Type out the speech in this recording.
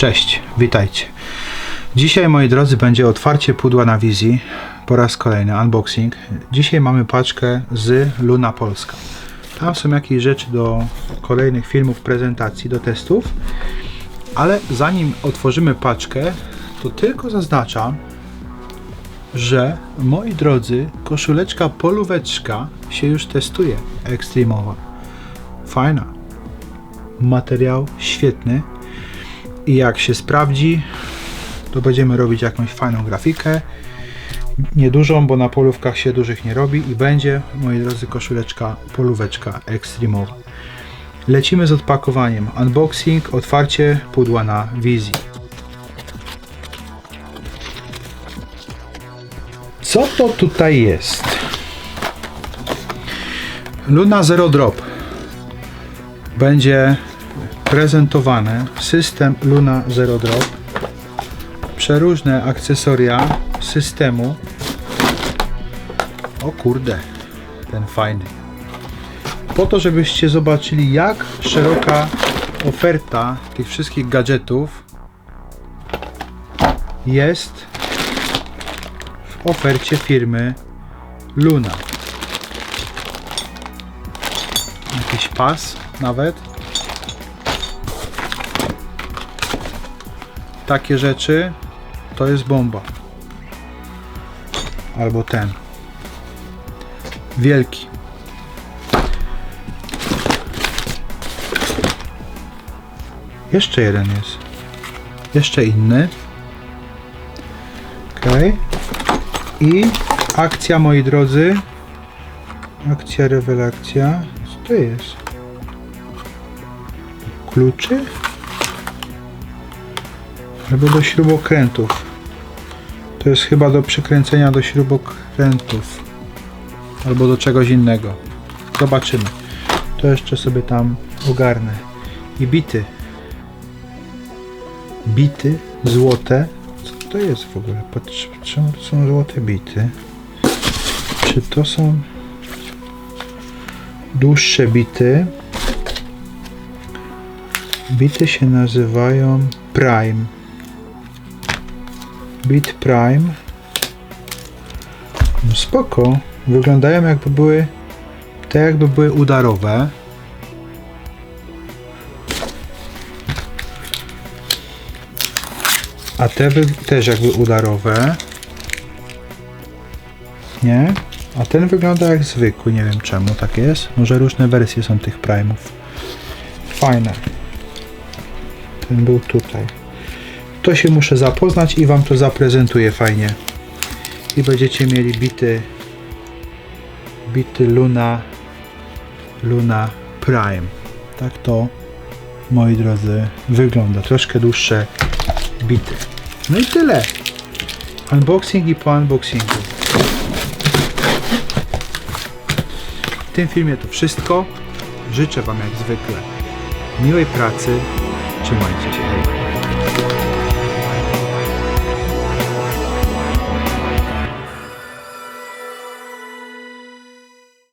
Cześć, witajcie. Dzisiaj, moi drodzy, będzie otwarcie pudła na wizji. Po raz kolejny unboxing. Dzisiaj mamy paczkę z Luna Polska. Tam są jakieś rzeczy do kolejnych filmów, prezentacji, do testów. Ale zanim otworzymy paczkę, to tylko zaznaczam, że moi drodzy, koszuleczka polóweczka się już testuje. Extremowa. Fajna. Materiał świetny. I jak się sprawdzi, to będziemy robić jakąś fajną grafikę. Niedużą, bo na polówkach się dużych nie robi i będzie, moi drodzy, koszuleczka polóweczka extremowa. Lecimy z odpakowaniem. Unboxing, otwarcie pudła na wizji. Co to tutaj jest? Luna Zero Drop będzie prezentowany system Luna Zero Drop przeróżne akcesoria systemu. O kurde ten fajny. Po to żebyście zobaczyli jak szeroka oferta tych wszystkich gadżetów jest w ofercie firmy Luna. Jakiś pas nawet takie rzeczy to jest bomba. Albo ten. Wielki. Jeszcze jeden jest. Jeszcze inny. Ok. I akcja, moi drodzy. Akcja, rewelacja. Co to jest? Kluczy? Albo do śrubokrętów. To jest chyba do przykręcenia do śrubokrętów. Albo do czegoś innego. Zobaczymy. To jeszcze sobie tam ogarnę. I bity. Bity złote. Co to jest w ogóle? Patrz, czemu to są złote bity? Czy to są dłuższe bity? Bity się nazywają Prime. Bit Prime. No spoko. Wyglądają jakby były te jakby były udarowe. A te też jakby udarowe. Nie? A ten wygląda jak zwykły, nie wiem czemu tak jest. Może różne wersje są tych Prime'ów. Fajne. Ten był tutaj to się muszę zapoznać i Wam to zaprezentuję fajnie. I będziecie mieli bity bity Luna Luna Prime. Tak to, moi drodzy, wygląda. Troszkę dłuższe bity. No i tyle. Unboxing i po unboxingu. W tym filmie to wszystko. Życzę Wam jak zwykle miłej pracy. Trzymajcie się. Hej.